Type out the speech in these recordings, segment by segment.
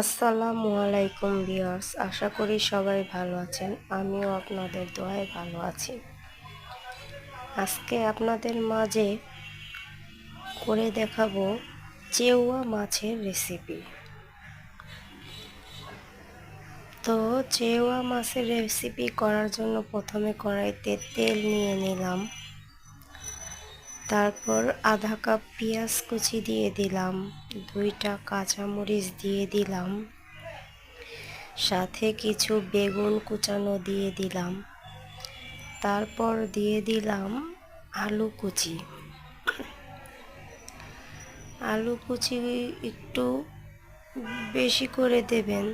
আসসালামু আলাইকুম বিয়ার্স আশা করি সবাই ভালো আছেন। আমিও আপনাদের দোয়ায় ভালো আছি। আজকে আপনাদের মাঝে করে দেখাবো চেউয়া মাছের রেসিপি তো চেউয়া মাছের রেসিপি করার জন্য প্রথমে কড়াইতে তেল নিয়ে নিলাম। তারপর আধা কাপ পেঁয়াজ কুচি দিয়ে দিলাম, দুইটা কাঁচামরিচ দিয়ে দিলাম, সাথে কিছু বেগুন কুচানো দিয়ে দিলাম। তারপর দিয়ে দিলাম আলু কুচি। আলু কুচি একটু বেশি করে দেবেন,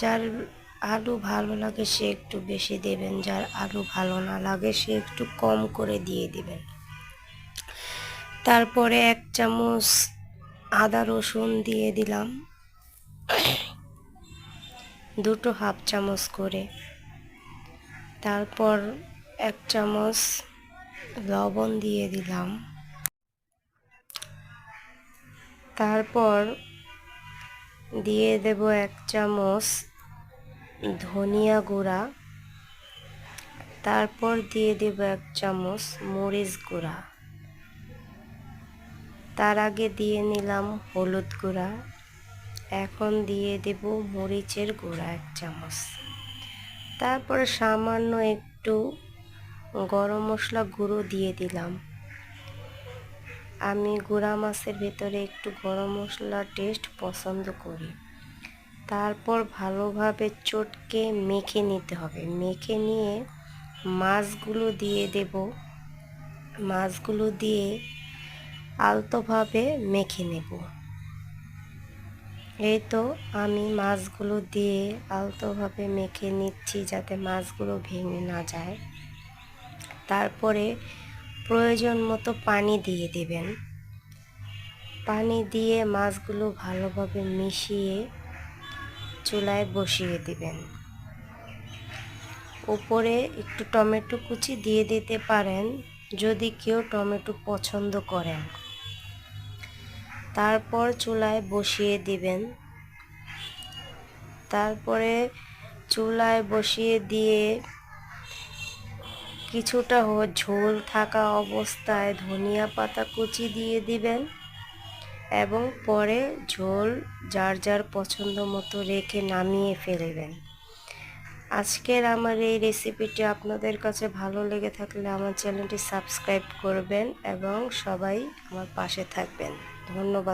যার আলু ভালো লাগে সে একটু বেশি দেবেন, যার আলু ভালো না লাগে সে একটু কম করে দিয়ে দেবেন। তারপরে এক চামচ আদা রসুন দিয়ে দিলাম। দুটো হাফ চামচ করে। তারপর এক চামচ লবণ দিয়ে দিলাম। তারপর দিয়ে দেব এক চামচ ধনিয়া গুঁড়া, তারপর দিয়ে দেব এক চামচ মরিচ গুঁড়া। তার আগে দিয়ে নিলাম হলুদ গুঁড়া। এখন দিয়ে দেব মরিচের গুঁড়া এক চামচ। তারপরে সামান্য একটু গরম মশলা গুঁড়ো দিয়ে দিলাম। আমি গুঁড়া মাছের ভেতরে একটু গরম মশলা টেস্ট পছন্দ করি। তারপর ভালোভাবে চটকে মেখে নিতে হবে। মেখে নিয়ে মাছগুলো দিয়ে দেব। মাছগুলো দিয়ে আলতোভাবে মেখে নেব। এই তো আমি মাছগুলো দিয়ে আলতোভাবে মেখে নিচ্ছি যাতে মাছগুলো ভেঙে না যায়। তারপরে প্রয়োজন মতো পানি দিয়ে দেবেন। পানি দিয়ে মাছগুলো ভালোভাবে মিশিয়ে চুলায় বসিয়ে দিবেন। উপরে একটু টমেটো কুচি দিয়ে দিতে পারেন, যদি কেউ টমেটো পছন্দ করেন। তারপর চুলায় বসিয়ে দিবেন। তারপরে চুলায় বসিয়ে দিয়ে কিছুটা ঝোল থাকা অবস্থায় ধনিয়া পাতা কুচি দিয়ে দিবেন। এবং পরে ঝোল যার যার পছন্দ মতো রেখে নামিয়ে ফেলবেন। আজকের আমার এই রেসিপিটি আপনাদের কাছে ভালো লেগে থাকলে আমার চ্যানেলটি সাবস্ক্রাইব করবেন এবং সবাই আমার পাশে থাকবেন। ধন্যবাদ।